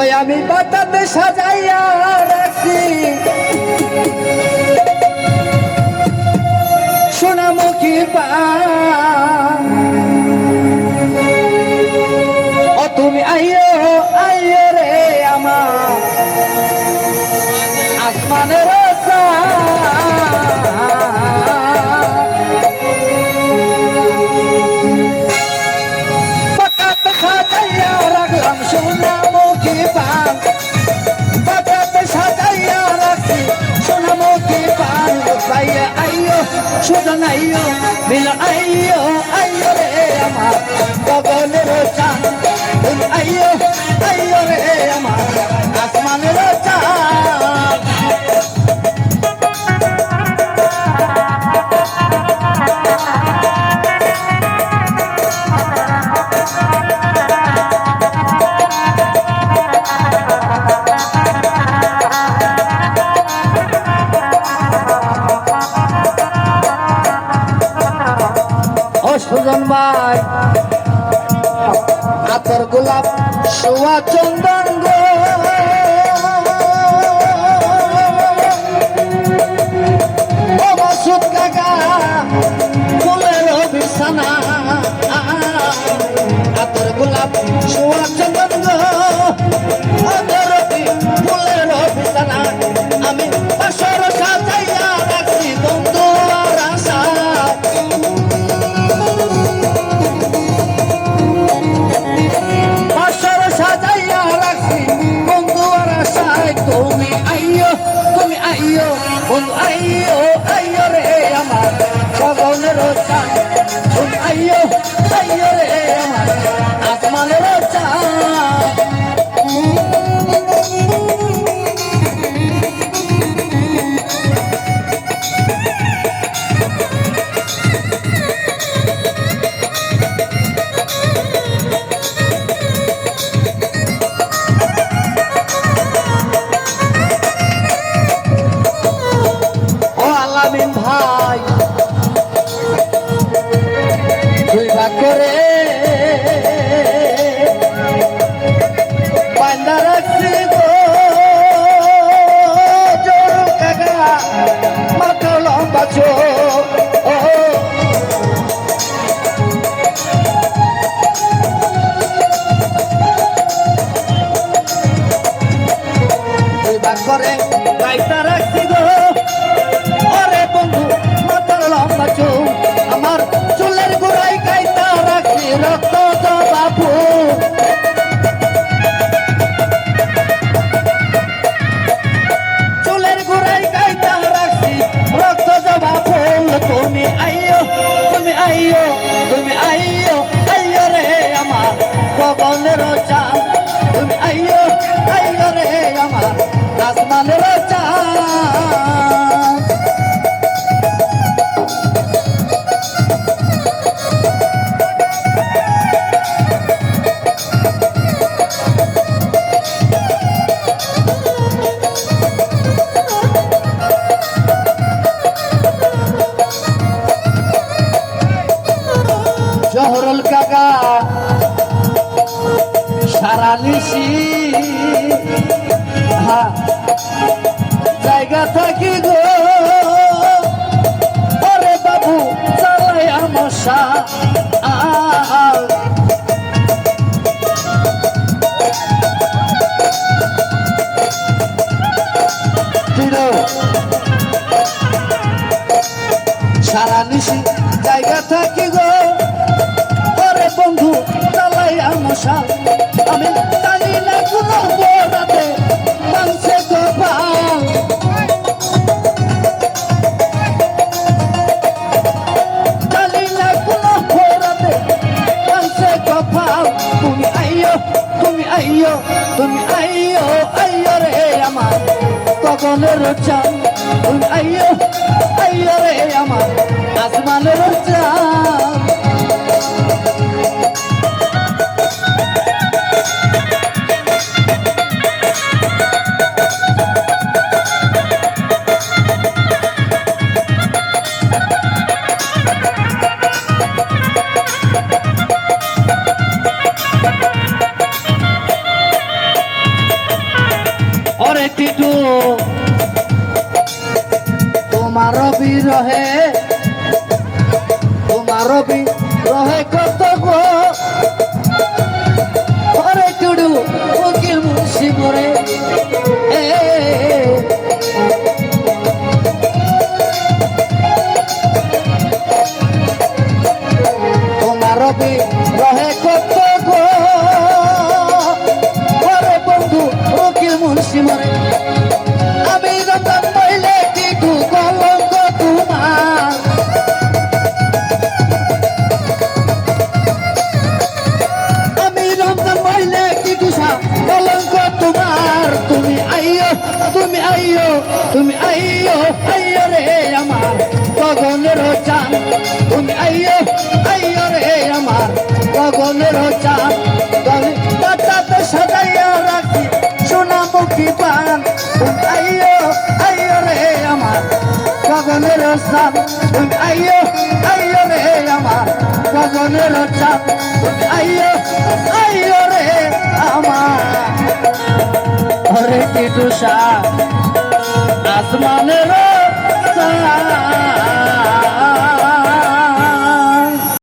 ওই আমি পাতাতে সাজাইয়া রাখি। সোনামুখী পা পাইয়া আইয়ো সুজন আইয়ো, মিল আইয়ো আইয়ো রে আমার গগনের চাঁদ। আইয়ো আইয়ো রে আমার সোয়া চন্দন গো ও মাসুদ কাকা ফুলের বিছানা আতর গোলাপ তুমি আইয়ো বন্ধু আইয়ো আইয়ো রে আমার সগনের চান তুমি আইয়ো আইয়ো রে আমার। দুই ভাগ করে মাথা লম্বা করে পাইতা রাখছি হা, জায়গা থাকি গো। ওরে বাবু চালাই আমসা সারা নিশি জায়গা থাকি গো। ওরে বন্ধু চালাই আমসা আইয়ো তুমি আইয়ো আইয়ো রে আমার গগনের চান তুমি আইয়ো আইয়ো রে আমার আসমানের ওরে টিটু। তোমার বিরহে তোমার বিরহে কত গো? ওরে টুডু উকিল মুন্সি মরে। তোমার বিরহে কত আইয়ো আইয়ো রে আমার গগনের চান তুমি আইয়ো আইয়ো রে আমার গগনের চান গগন পাতাতে সাজাইয়া রাখি সোনামুখী পান তুমি আইয়ো আইয়ো রে আমার গগনের চান তুমি আইয়ো আইয়ো রে আমার গগনের চান তুমি আইয়ো আইয়ো রে আমার। হরে টিটুসা আসমানের